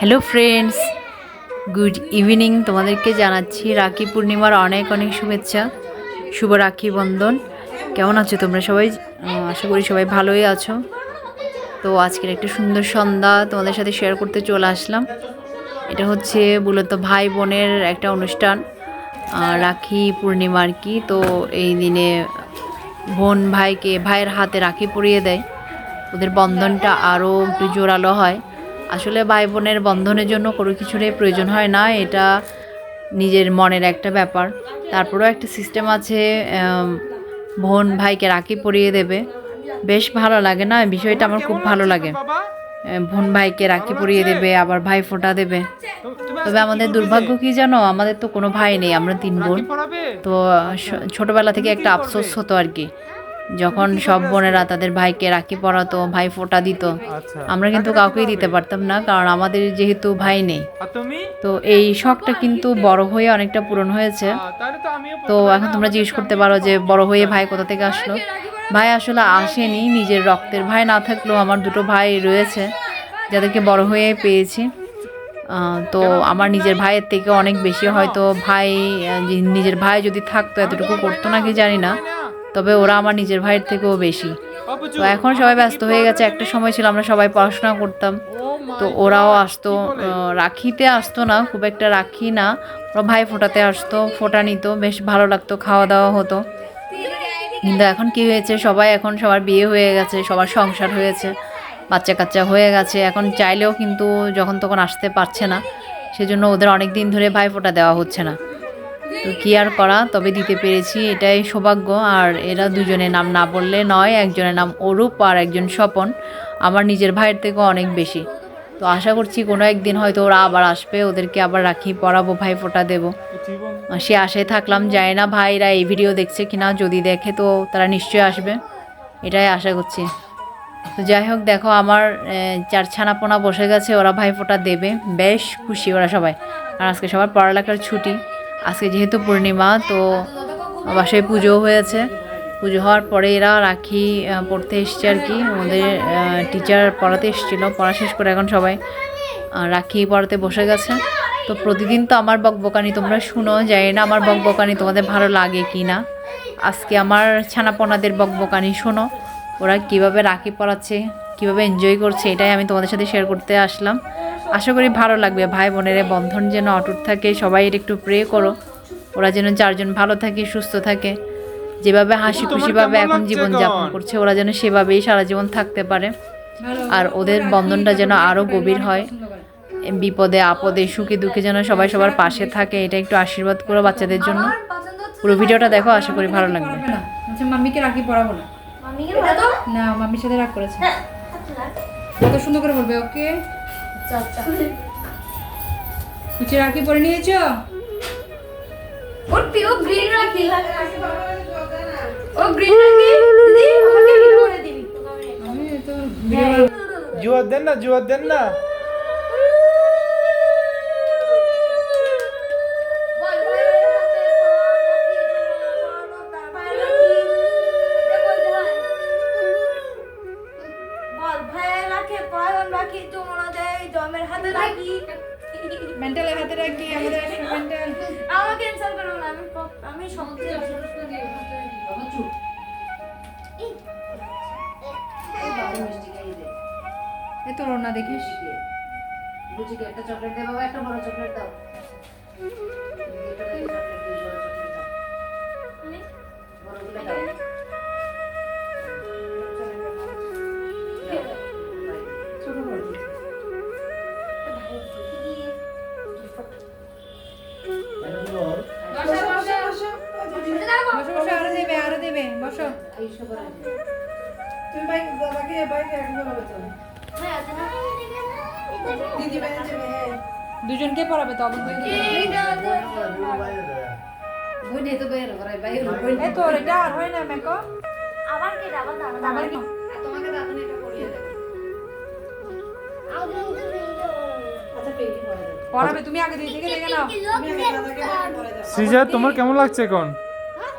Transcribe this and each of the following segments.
Hello friends good evening তোমাদেরকে জানাচ্ছি রাখি পূর্ণিমার অনেক অনেক শুভেচ্ছা। শুভ রাখি বন্ধন। কেমন আছো তোমরা সবাই? আশা করি সবাই ভালোই আছো। তো আজকের একটা সুন্দর সন্ধ্যা তোমাদের সাথে শেয়ার করতে চলে আসলাম। এটা হচ্ছে মূলত ভাই বোনের একটা অনুষ্ঠান রাখি পূর্ণিমা আর কি। তো এই দিনে বোন ভাইকে, ভাইয়ের হাতে রাখি পরিয়ে দেয়। ওদের বন্ধনটা আরও একটু জোরালো হয়। আসলে ভাই বোনের বন্ধনের জন্য কোনো কিছুরই প্রয়োজন হয় না, এটা নিজের মনের একটা ব্যাপার। তারপরেও একটা সিস্টেম আছে বোন ভাইকে রাখি পরিয়ে দেবে। বেশ ভালো লাগে না, বিষয়টা আমার খুব ভালো লাগে। বোন ভাইকে রাখি পরিয়ে দেবে, আবার ভাই ফোঁটা দেবে। তবে আমাদের দুর্ভাগ্য কি জানো, আমাদের তো কোনো ভাই নেই, আমরা তিন বোন। তো ছোটবেলা থেকে একটা আফসোস হতো আর কি। যখন সব বোনেরা তাদের ভাইকে রাখি পরাতো ভাই ফোঁটা দিত। আচ্ছা। আমরা কিন্তু কাউকেই দিতে পারতাম না কারণ আমাদের যেহেতু ভাই নেই। তো এই শখটা কিন্তু বড় হয়ে অনেকটা পূরণ হয়েছে। তো এখন তোমরা জিজ্ঞেস করতে পারো যে বড় হয়ে ভাই কোথা থেকে আসলো? ভাই আসলে আসেনি নিজের রক্তের ভাই না থাকলেও আমার দুটো ভাই রয়েছে যাদেরকে বড় হয়ে পেয়েছি। তো আমার নিজের ভাইয়ের থেকে অনেক বেশি হয়তো ভাই নিজের ভাই যদি থাকতো এতটুকু করতো নাকি জানি না। তবে ওরা আমার নিজের ভাইয়ের থেকেও বেশি। তো এখন সবাই ব্যস্ত হয়ে গেছে, একটা সময় ছিল আমরা সবাই পড়াশোনা করতাম। তো ওরাও আসতো রাখিতে আসতো না, খুব একটা রাখি না। ওরা ভাই ফোটাতে আসতো, ফোটা নিত, বেশ ভালো লাগতো, খাওয়া দাওয়া হতো। কিন্তু এখন কি হয়েছে, সবাই এখন সবার বিয়ে হয়ে গেছে, সবার সংসার হয়েছে বাচ্চা কাচ্চা হয়ে গেছে। এখন চাইলেও কিন্তু যখন তখন আসতে পারছে না, সেজন্য ওদের অনেক দিন ধরে ভাই ফোটা দেওয়া হচ্ছে না। তো কি আর করা? তবে দিতে পেরেছি, এটাই সৌভাগ্য। আর এরা দুজনের নাম না বললে নয়, একজনের নাম অরূপ আর একজন স্বপন, আমার নিজের ভাইয়ের থেকেও অনেক বেশি। তো আশা করছি কোনো একদিন হয়তো ওরা আবার আসবে, ওদেরকে আবার রাখি পড়াবো ভাই ফোটা দেবো। সে আশায় থাকলাম যায় না ভাইরা এই ভিডিও দেখছে কিনা, যদি দেখে তো তারা নিশ্চয়ই আসবে। এটাই আশা করছি। তো যাই হোক, দেখো আমার চার ছানাপোনা বসে গেছে, ওরা ভাই ফোঁটা দেবে। বেশ খুশি ওরা সবাই। আর আজকে সবার পড়ালেখার ছুটি। আজকে যেহেতু পূর্ণিমা, তো বাসায় পুজো হয়েছে। পুজো হওয়ার পরে এরা রাখি পড়তে এসছে আর কি। ওদের টিচার পড়াতে এসেছিল, পড়া শেষ করে এখন সবাই রাখি পড়াতে বসে গেছে। তো প্রতিদিন তো আমার বকবকানি তোমরা শুনো, জানি না আমার বকবকানি তোমাদের ভালো লাগে কি না। আজকে আমার ছানাপোনাদের বকবকানি শোনো, ওরা কীভাবে রাখি পড়াচ্ছে, কীভাবে এনজয় করছে, এটাই আমি তোমাদের সাথে শেয়ার করতে আসলাম। আশা করি ভালো লাগবে। ভাই বোনের বন্ধন যেন অটুট থাকে সবাই এর একটু প্রে করো। ওরা যেন চারজন ভালো থাকে সুস্থ থাকে। যেভাবে হাসি খুশিভাবে এখন জীবন যাপন করছে ওরা যেন সেভাবেই সারা জীবন থাকতে পারে। আর ওদের বন্ধনটা যেন আরও গভীর হয়। বিপদে আপদে সুখে দুঃখে যেন সবাই সবার পাশে থাকে এটা একটু আশীর্বাদ করো বাচ্চাদের জন্য। পুরো ভিডিওটা দেখো আশা করি ভালো লাগবে। না। আচ্ছা মাম্মিকে রাখি পড়াবো না। না মাম্মির সাথে রাগ করেছে। হ্যাঁ কত সুন্দর করে বলবে ওকে? কুচি রাখি পরে নিয়েছো? ওর প্রিয় গ্রিন রাখি। ও গ্রিন রাখি। দিদি আমাকে গ্রিন করে দিবি আমি জুয়ার দেন না জুয়ার দেন না। এ না দেখিস? একটা চকলেট দে বাবা একটা বড় চকলেট দাও। বড়গুলো দাও। বসো বসো আরও দেবে আরও দেবে। বসো। তুমি বাইক বাইক পড়াবে তো। দুজনকে পড়াবে তো তোর এটা আর হয় না মেকো। আবার কি? আবার কি তোমাকে দাদুন এটা পরিয়ে দেবে আচ্ছা পেটি পরে দেবে পড়াবে তুমি আগে দিদি থেকে দেখে নাও। সৃজা তোমার কেমন লাগছে এখন?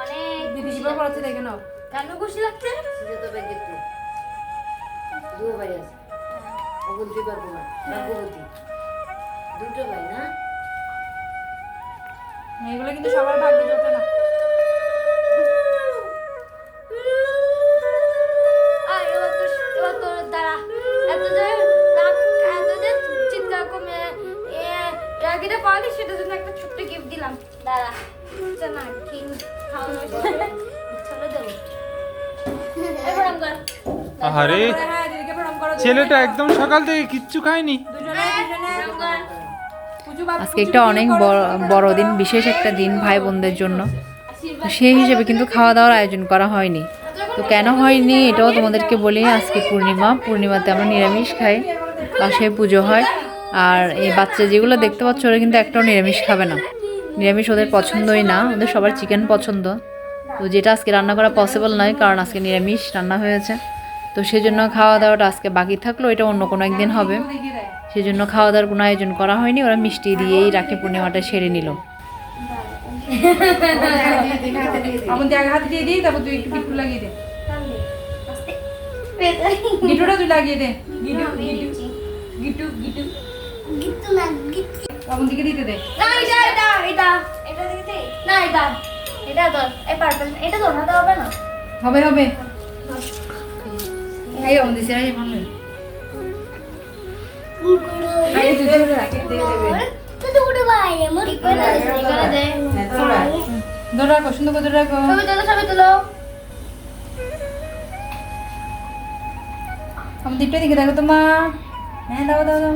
অনেক দিদি পড়াচ্ছে দেখে নাও। কেন খুশি লাগছে? সিজে তো ব্যাগ একটু দুও আছে। বলতে পারব না ভাগ্যবতী। দুটো ভাই না? এগুলো কিন্তু সবার ভাগ্যে জোটে না। আর এবার তো এবার তোর দ্বারা এত যে রাগ এত যে চিৎকার কমে এ রাগিটা পাওয়ালি সেটার জন্য একটা ছোট্ট গিফট দিলাম। দাঁড়া চল না কি খাওয়ানো চলো দেবো। আরে হ্যাঁ দিদিকে প্রণাম করো ছেলেটা একদম। সকাল থেকে কিচ্ছু খায়নি। আজকে একটা অনেক বড়- দিন বিশেষ একটা দিন ভাই বোনদের জন্য। সেই হিসেবে কিন্তু খাওয়া দাওয়ার আয়োজন করা হয়নি। তো কেন হয়নি? এটাও তোমাদেরকে বলি আজকে পূর্ণিমা। পূর্ণিমাতে আমরা নিরামিষ খাই। বাসায় পুজো হয়। আর এই বাচ্চা যেগুলো দেখতে পাচ্ছ ওরা কিন্তু একটাও নিরামিষ খাবে না। নিরামিষ ওদের পছন্দই না ওদের সবার চিকেন পছন্দ। তো যেটা আজকে রান্না করা পসিবল নয় কারণ আজকে নিরামিষ রান্না হয়েছে। তো সেজন্য খাওয়া দাওয়াটা আজকে বাকি থাকল এটা অন্য কোনো একদিন হবে। দেখিয়ে দেয় সেই জন্য খাওয়া দাওয়ার কোনো আয়োজন করা হয়নি ওরা মিষ্টি দিয়েই রাখি পূর্ণিমাটা সেরে নিল। আপন আগে হাতে দিয়ে দিই তারপর তুই একটু গিট্টু লাগিয়ে দে। পেতে তুই লাগিয়ে দে। গিট্টু গিট্টু গিট্টু গিট্টু না গিট্টু আপন দিকে দিতে দে। না এটা এটা এটা এটা দিতে না এটা এটা ধর এই পার্পল এটা ধর না হবে না। হবে হবে। এই ধরে রাখো সুন্দর করে ধরে রাখো। ছবি তুলো ছবি তুলো। দিকটা দিকে দেখো তো হ্যাঁ দাও দাও দাও।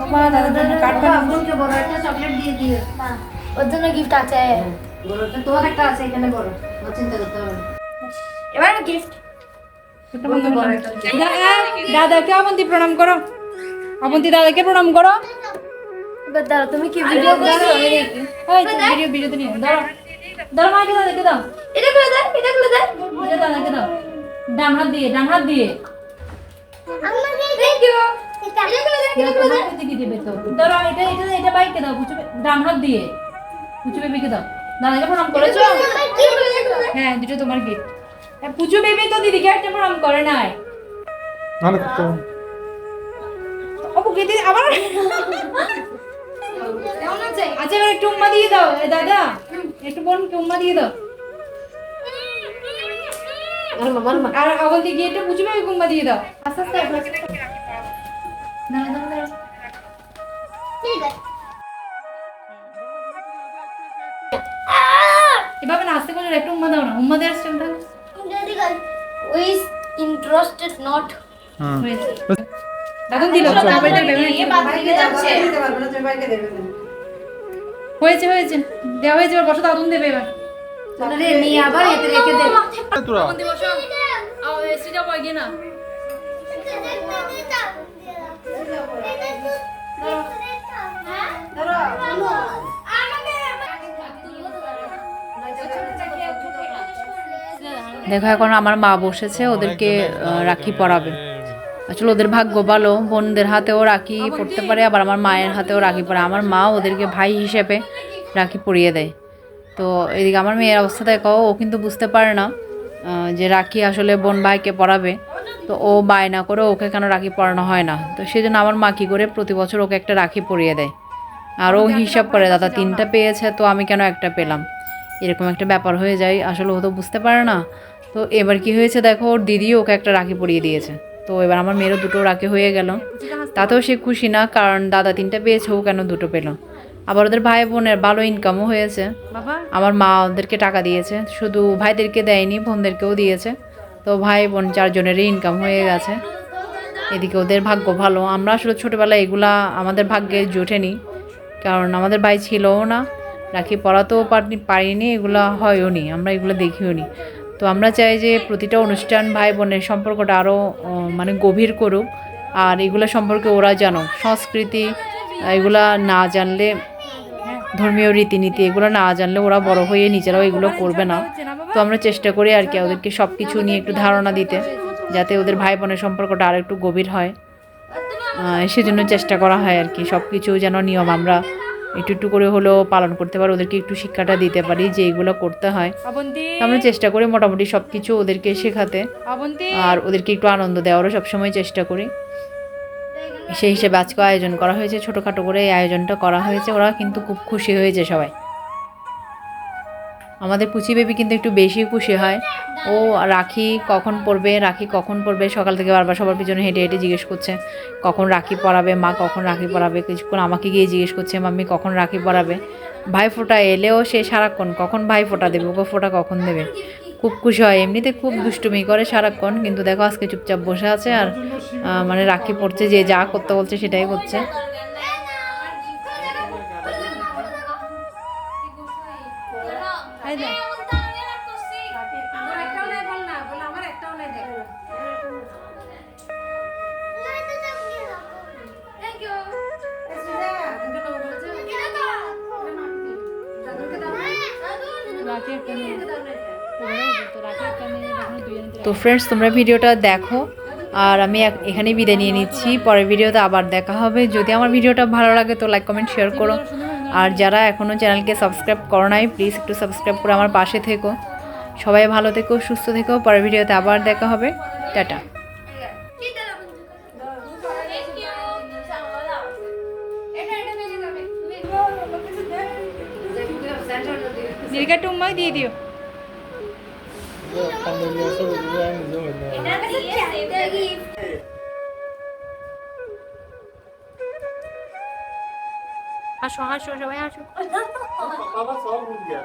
ও দাদা দাদা কাটবে না বোনকে বড় একটা চকলেট দিয়ে দিও। ওর জন্য গিফট আছে। তোমার একটা আছে এখানে বড়। ও চিন্তা করতে হবে এবার গিফট দাদাকে অবন্তি প্রণাম করো। অবন্তি দাদাকে প্রণাম করো। দাঁড়া তুমি কি ভিডিও করছ ওই তো ভিডিও ভিডিওতে নিয়ে দাও দাও মাকে দাদাকে দাও। এটা খুলে দে এটা খুলে দে এটা দাদাকে দাও। ডান হাত দিয়ে ডান হাত দিয়ে। দাও দাও ডান হাত দিয়ে। দাও। দাদাকে প্রণাম করেছ? হ্যাঁ দুটো তোমার গিফট পুচু বেবি তো দিদিকে একটা প্রণাম করে নাই। ভালো তো অপু কে দিদি আবার। কেমন আছে আচ্ছা এবার একটু উম্মা দিয়ে দাও। এ দাদা একটু বোনকে উম্মা দিয়ে দাও। আর আর অবন্তি গিয়ে একটু পুচু বেবি উম্মা দিয়ে দাও। আস্তে আস্তে দাঁড়া দাঁড়া দাদু দিল এটা ভেবে নিচ্ছি। হয়েছে হয়েছে। দেওয়া হয়েছে এবার বসো দাদুন দেবে এবার। রে নিয়ে আবার এতে রেখে দে। তোরা। সেটা গিয়ে না। দেখো এখন আমার মা বসেছে ওদেরকে আহ, রাখি পরাবে। আসলে ওদের ভাগ্য ভালো, বোনদের হাতেও রাখি পড়তে পারে, আবার আমার মায়ের হাতেও রাখি পরে আমার মা ওদেরকে ভাই হিসেবে রাখি পরিয়ে দেয়। তো এদিকে আমার মেয়ের অবস্থা দেখো, ও কিন্তু বুঝতে পারে না যে রাখি আসলে বোন ভাইকে পরাবে তো ও বায়না করে ওকে কেন রাখি পড়ানো হয় না? তো সেই জন্য আমার মা কী করে প্রতি বছর ওকে একটা রাখি পরিয়ে দেয়। আর ও হিসাব করে, দাদা, তিনটা পেয়েছে, তো আমি কেন একটা পেলাম? এরকম একটা ব্যাপার হয়ে যায়। আসলে ও তো বুঝতে পারে না। তো এবার কি হয়েছে দেখো, ওর দিদিও ওকে একটা রাখি পরিয়ে দিয়েছে। তো এবার আমার মেয়েরও দুটো রাখি হয়ে গেল। তাতেও সে খুশি না কারণ দাদা তিনটা পেয়েছে ও কেন দুটো পেল? আবার ওদের ভাই বোনের ভালো ইনকামও হয়েছে। আমার মা ওদেরকে টাকা দিয়েছে শুধু ভাইদেরকে দেয়নি বোনদেরকেও দিয়েছে। তো ভাই বোন চারজনেরই ইনকাম হয়ে গেছে। এদিকে ওদের ভাগ্য ভালো। আমরা আসলে ছোটোবেলায় এগুলা আমাদের ভাগ্যে জোটেনি কারণ আমাদের ভাই ছিলও না। রাখি পড়াতেও পারি- পারিনি এগুলো হয়ও নি। আমরা এগুলো দেখিও নি। তো আমরা চাই যে প্রতিটা অনুষ্ঠান ভাই বোনের সম্পর্কটা আরও মানে গভীর করুক। আর এগুলো সম্পর্কে ওরা জানো সংস্কৃতি, এগুলা না জানলে, ধর্মীয় রীতিনীতি এগুলো না জানলে ওরা বড় হয়ে নিজেরাও এগুলো করবে না। তো আমরা চেষ্টা করি আর কি ওদেরকে সব কিছু নিয়ে একটু ধারণা দিতে, যাতে ওদের ভাই বোনের সম্পর্কটা আর একটু গভীর হয়। সেজন্য চেষ্টা করা হয় আর কি। সব কিছু যেন নিয়ম আমরা একটু একটু করে হলেও পালন করতে পারি ওদেরকে একটু শিক্ষাটা দিতে পারি যে এগুলো করতে হয়। আমরা চেষ্টা করি মোটামুটি সব কিছু ওদেরকে শেখাতে। আর ওদেরকে একটু আনন্দ দেওয়ারও সবসময় চেষ্টা করি। সেই হিসেবে আজকে আয়োজন করা হয়েছে ছোটোখাটো করে এই আয়োজনটা করা হয়েছে। ওরা কিন্তু খুব খুশি হয়েছে সবাই। আমাদের পুচি বেবি কিন্তু একটু বেশি খুশি হয়। ও রাখি কখন পড়বে, রাখি কখন পড়বে, সকাল থেকে বারবার সবার পিছনে হেঁটে হেঁটে জিজ্ঞেস করছে, কখন রাখি পরাবে মা কখন রাখি পরাবে কিছুক্ষণ আমাকে গিয়ে জিজ্ঞেস করছে, মাম্মি, কখন রাখি পরাবে ভাই ফোঁটা এলেও সে সারাক্ষণ, কখন ভাই ফোঁটা দেবে? ওকে ফোঁটা কখন দেবে? খুব খুশি হয়, এমনিতে খুব দুষ্টুমি করে সারাক্ষণ, কিন্তু দেখো আজকে চুপচাপ বসে আছে আর মানে রাখি পড়ছে, যে যা করতে বলছে সেটাই করছে। তো। ফ্রেন্ডস তোমরা ভিডিওটা দেখো। আর আমি এক- এখানেই বিদায় নিয়ে নিচ্ছি। পরের ভিডিওতে আবার দেখা হবে। যদি আমার ভিডিওটা ভালো লাগে তো লাইক কমেন্ট শেয়ার করো। আর যারা এখনও চ্যানেলকে সাবস্ক্রাইব করো নাই প্লিজ একটু সাবস্ক্রাইব করে আমার পাশে থেকো। সবাই ভালো থেকো, সুস্থ থেকো। পরের ভিডিওতে আবার দেখা হবে। টাটা। দিয়ে দিও। হাসো হাসো সবাই হাসো বাবা সব ভুল গিয়া